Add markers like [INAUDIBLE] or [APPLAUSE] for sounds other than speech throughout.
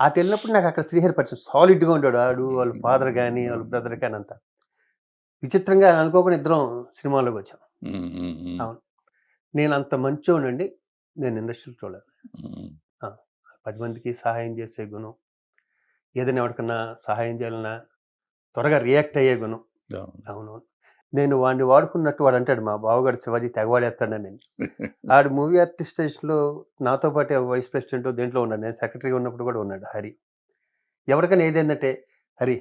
అటు వెళ్ళినప్పుడు నాకు అక్కడ శ్రీహరి పరిచయం సాలిడ్గా ఉండాడు ఆడు వాళ్ళ ఫాదర్ కానీ వాళ్ళ బ్రదర్ కానీ అంతా. విచిత్రంగా అనుకోకుండా ఇద్దరం సినిమాలోకి వచ్చాం. అవును. నేను అంత మంచోనండి నేను ఇండస్ట్రీలో చూడలేదు. పది మందికి సహాయం చేసే గుణం ఏదైనా ఎవరికన్నా సహాయం చేయాలన్నా త్వరగా రియాక్ట్ అయ్యే గుణం. అవును. నేను వాడిని వాడుకున్నట్టు వాడు అంటాడు మా బావగాడు శివాజీ తెగవాడేస్తాడని నేను. ఆడు మూవీ ఆర్టిస్ట్ స్టేషన్లో నాతో పాటు వైస్ ప్రెసిడెంట్ దేంట్లో ఉన్నాడు నేను సెక్రటరీ ఉన్నప్పుడు కూడా ఉన్నాడు హరి. ఎవరికైనా ఏదేందంటే హరి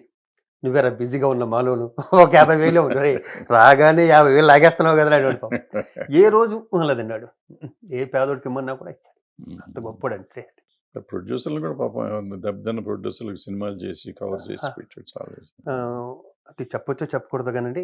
నువ్వేరా బిజీగా ఉన్న మాలోను ఒక యాభై వేలు రే రాగానే యాభై వేలు లాగేస్తున్నావు కదా అని. ఏ రోజు లేదన్నాడు ఏ పేదోడికి ఇమ్మన్నా కూడా ఇచ్చాడు. అంత గొప్పడండి శ్రీ ప్రొడ్యూసర్లు కూడా పాపం దెబ్బతిన్న ప్రొడ్యూసర్లకు సినిమాలు చేసి కవర్ చేసి. పెట్టాడు చాలా అంటే చెప్పొచ్చో చెప్పకూడదు కానండి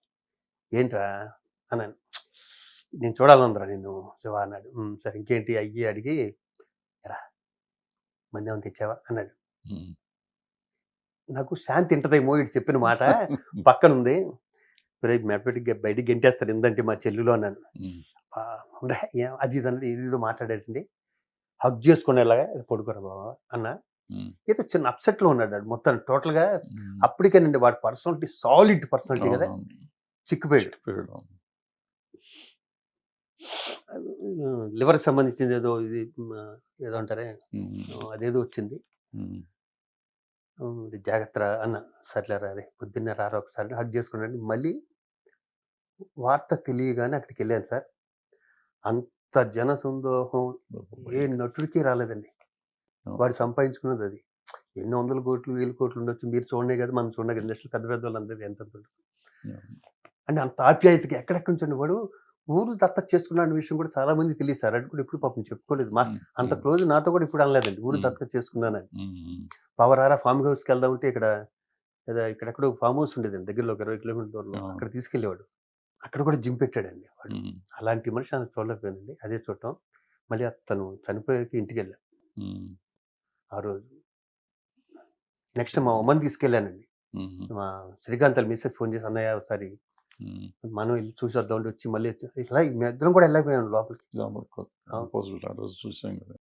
ఏంట్రా? అన్నాను నేను చూడాలందరా నిన్ను శివ అన్నాడు. "ఉమ్, సరే ఇంకేంటి? అయ్యి అడిగి ఎరా మంది ఏమైనా తెచ్చావా? అన్నాడు. నాకు శాంతి ఇంటదేమో ఇటు చెప్పిన మాట [LAUGHS] పక్కన ఉంది రేపు మెడపెట్టి బయటికి గెంటేస్తాడు ఏందంటే మా చెల్లులో అన్నాను. ఉమ్, "ఆ, అవునా? ఏ- అది ఇది ఇది ఏదో మాట్లాడాడండి. హక్ చేసుకునేలాగా పడుకోరా బాబా అన్న. ఏదో చిన్న అప్సెట్లో ఉన్నాడు మొత్తం టోటల్గా. అప్పటికేనండి వాడి పర్సనాలిటీ సాలిడ్ పర్సనాలిటీ కదా. చెప్పాడు. లివర్ సంబంధించింది ఏదో ఇది ఏదో అంటారే అదేదో వచ్చింది. జాగ్రత్త అన్న సర్లేరా అరే పొద్దున్నే రారా ఒకసారి హక్ చేసుకున్నాడు. మళ్ళీ వార్త తెలియగానే అక్కడికి వెళ్ళాను సార్. అంత జన సందోహం ఏ నటుడికి రాలేదండి. వాడు సంపాదించుకున్నది అది. ఎన్ని వందల కోట్లు వేల కోట్లు ఉండొచ్చు. మీరు చూడనే కదా మనం చూడగా ఇండస్ట్రీ పెద్ద పెద్ద వాళ్ళందరూ ఎంత అంటే అంత ఆప్యాయతకి ఎక్కడెక్కడి నుంచి వాడు ఊరు దత్తత చేసుకున్న అనే విషయం కూడా చాలా మంది తెలియదు సార్. అది కూడా ఇప్పుడు పాపం చెప్పుకోలేదు. మా అంత క్లోజ్ నాతో కూడా ఇప్పుడు అనలేదండి. ఊరు మ్మ్. దత్తత చేసుకున్నానని. ఉమ్, పవరారా ఫామ్ హౌస్కి వెళ్దాం అంటే ఇక్కడ ఇక్కడెక్కడో ఫామ్ హౌస్ ఉండేదండి దగ్గరలో ఒక ఇరవై కిలోమీటర్ దూరంలో. అక్కడ తీసుకెళ్ళేవాడు. అక్కడ కూడా జిమ్ పెట్టాడండి వాడు. అలాంటి మనిషి ఆయన చూడలేకపోయానండి. అదే చూడటం. మళ్ళీ అతను చనిపోయాక ఇంటికి వెళ్ళాను ఆ రోజు. నెక్స్ట్ మా ఉమ్మని తీసుకెళ్ళానండి. మా శ్రీకాంత్ మిస్సెస్ ఫోన్ చేసి అన్నయ్య ఒకసారి. మనం వెళ్ళి చూసి వద్దాం అంటే వచ్చి మళ్ళీ వచ్చి- ఇలా మీ ఇద్దరం కూడా వెళ్ళకపోయాను లోపలికి. చూసాం కదా.